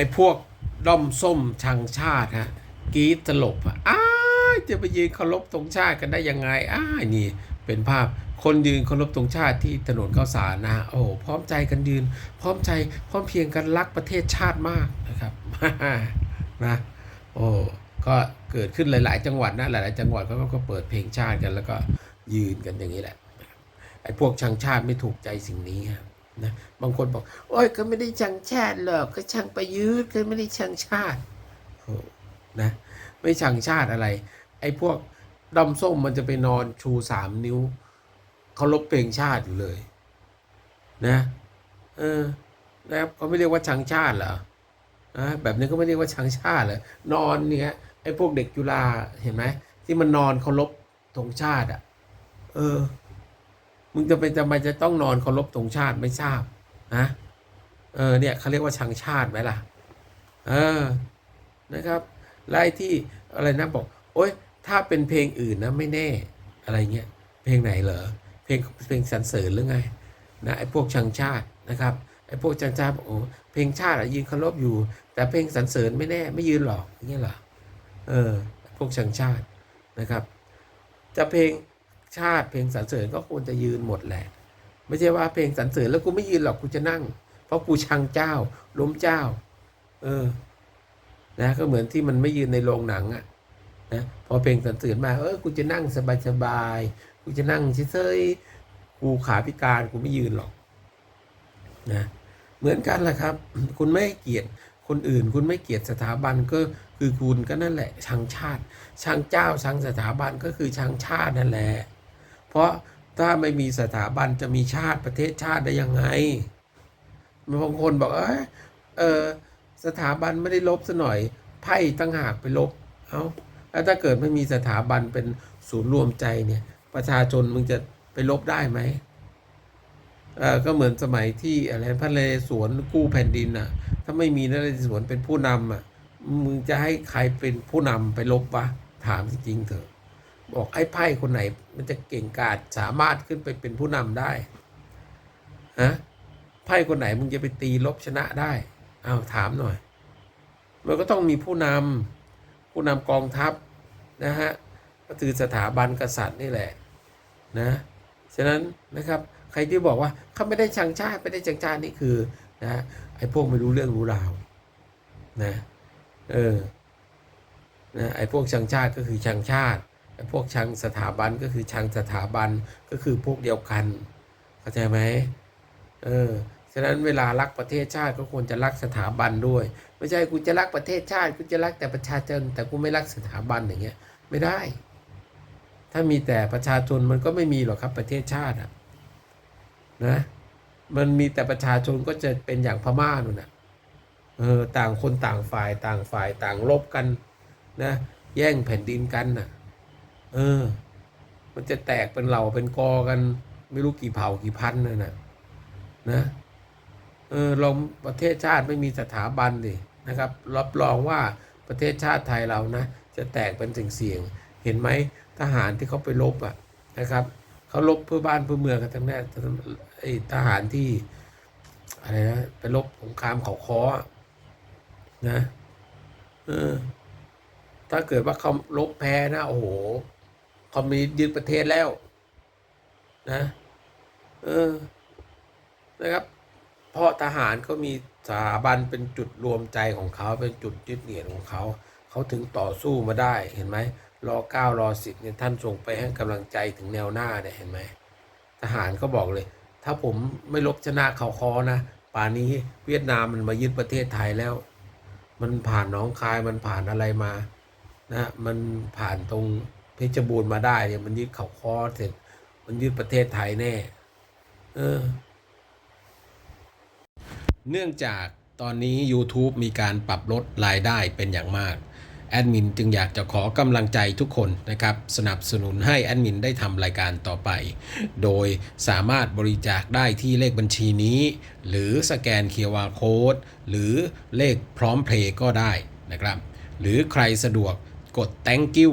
ไอ้พวกด้อมส้มชังชาติฮะกีดตลบอะอ้าจะไปยืนเคารพธงชาติกันได้ยังไงอ้านี่เป็นภาพคนยืนเคารพธงชาติที่ถนนข้าวสารนะฮะโอ้พร้อมใจกันยืน พร้อมใจพร้อมเพียงกันรักประเทศชาติมากนะครับนะโอ้ก็เกิดขึ้นหลาย ๆ จังหวัดนะหลาย ๆ จังหวัดเขาก็เปิดเพลงชาติกัน แล้วก็ยืนกันอย่างนี้แหละไอ้พวกชังชาติไม่ถูกใจสิ่งนี้ครับ นะบางคนบอก โอ้ยก็ไม่ได้ชังชาติหรอกก็ชังประยุทธ์ก็ไม่ได้ชังชาติโอ้นะไม่ชังชาติอะไร ไอ้พวกดอมส้มมันจะไปนอนชูสามนิ้วเคารพเพลงชาติอยู่เลย นะเออนะเขาไม่เรียกว่าชังชาติเหรอนะแบบนี้ก็ไม่เรียกว่าชังชาติเหรอนอนเนี่ยไอ้พวกเด็กจุฬาเห็นไหมที่มันนอนเคารพธงชาติอะ เออ มึงจะเป็นทำไมจะต้องนอนเคารพธงชาติไม่ทราบนะเออเนี่ยเขาเรียกว่าชังชาติไหมล่ะ เออนะครับไล่ที่อะไรนะบอก โอ๊ยถ้าเป็นเพลงอื่นนะไม่แน่อะไรเงี้ยเพลงไหนเหรอเพลงเพลงสรรเสริญหรือไงนะไอ้พวกชังชาตินะครับไอ้พวกชังชาติบอกโอ้เพลงชาติอะยืนเคารพอยู่ แต่เพลงสรรเสริญไม่แน่ไม่ยืนหรอกอย่างเงี้ยเหรอเออพวกชังชาตินะครับ จะเพลง ชาติเพลงสรรเสริญก็ควรจะยืนหมดแหละ ไม่ใช่ว่าเพลงสรรเสริญแล้วกูไม่ยืนหรอกกูจะนั่ง เพราะกูชังเจ้า ล้มเจ้า เออ นะก็เหมือนที่มันไม่ยืนในโรงหนังอะนะพอเพลงสรรเสริญมาเออกูจะนั่งสบายๆกูจะนั่งเฉยๆกูขาพิการกูไม่ยืนหรอกนะเหมือนกันแหละครับ คุณไม่เกียรติคนอื่น คุณไม่เกียรติสถาบันก็คือคุณก็นั่นแหละชังชาติชังเจ้าชังสถาบันก็คือชังชาตินั่นแหละ เพราะถ้าไม่มีสถาบันจะมีชาติประเทศชาติได้ยังไงบางคนบอกเอยเออสถาบันไม่ได้ลบซะหน่อยไพ่ตั้งหากไปลบเอาแล้วถ้าเกิดไม่มีสถาบันเป็นศูนย์รวมใจเนี่ย ประชาชนมึงจะไปลบได้ไหมเออก็เหมือนสมัยที่อะไรพระนเรศวรกู้แผ่นดินอะ ถ้าไม่มีนเรศวรเป็นผู้นำอะมึงจะให้ใครเป็นผู้นำไปลบวะถามจริงเถอะ บอกไอ้ไพ่คนไหน มันจะเก่งกาจสามารถขึ้นไปเป็นผู้นำได้ฮะไพ่คนไหนมึงจะไปตีลบชนะได้เอาถามหน่อย มันก็ต้องมีผู้นำผู้นำกองทัพนะฮะก็คือสถาบันกษัตริย์นี่แหละนะฉะนั้นนะครับใครที่บอกว่าเขาไม่ได้ชังชาติไม่ได้ชังชาตินี่คือนะไอ้พวกไม่รู้เรื่องรู้ราวนะเออนะไอ้พวกชังชาติก็คือชังชาติ พวกชังสถาบันก็คือชังสถาบันก็คือพวกเดียวกันเข้าใจไหมเออฉะนั้นเวลารักประเทศชาติก็ควรจะรักสถาบันด้วย ไม่ใช่กูจะรักประเทศชาติกูจะรักแต่ประชาชน แต่กูไม่รักสถาบันอย่างเงี้ยไม่ได้ ถ้ามีแต่ประชาชนมันก็ไม่มีหรอกครับประเทศชาติอะนะมันมีแต่ประชาชนก็จะเป็นอย่างพม่านู่นนะเออต่างคนต่างฝ่ายต่างฝ่ายต่างลบกันนะแย่งแผ่นดินกันน่ะ เออ มันจะแตกเป็นเหล่าเป็นกอกัน ไม่รู้กี่เผ่ากี่พันน่ะนะนะเออลองประเทศชาติไม่มีสถาบันดินะครับ รับรองว่าประเทศชาติไทยเรานะ จะแตกเป็นเสี่ยงเห็นไหมทหารที่เขาไปรบอะนะครับเขารบเพื่อบ้านเพื่อเมืองกันทั้งนั้นไอ้ทหารที่อะไรนะไปรบสงครามเขาคออะนะเออถ้าเกิดว่าเขารบแพ้นะโอ้โห คอมมิวนิสต์ยึดประเทศแล้ว นะ เออ นะครับ เพราะทหารเขามีสถาบันเป็นจุดรวมใจของเขาเป็นจุดยึดเหนี่ยวของเขาเขาถึงต่อสู้มาได้เห็นไหมรอเก้ารอสิบเนี่ยท่านส่งไปให้กำลังใจถึงแนวหน้าเนี่ยเห็นไหมทหารเขาบอกเลย ถ้าผมไม่ลบชนะเขาคอนะป่านนี้เวียดนามมันมายึดประเทศไทยแล้ว มันผ่านหน้องคายมันผ่านอะไรมา นะ มันผ่านตรง เพชรบูรณ์มาได้เนี่ยมันยึดเขาคอเสร็จ มันยึดประเทศไทยแน่ เออ เนื่องจากตอนนี้ YouTube มีการปรับลดรายได้เป็นอย่างมาก แอดมินจึงอยากจะขอกำลังใจทุกคนนะครับ สนับสนุนให้แอดมินได้ทำรายการต่อไป โดยสามารถบริจาคได้ที่เลขบัญชีนี้ หรือสแกน QR Code หรือเลขพร้อมเพลย์ก็ได้นะครับ หรือใครสะดวกกด thank you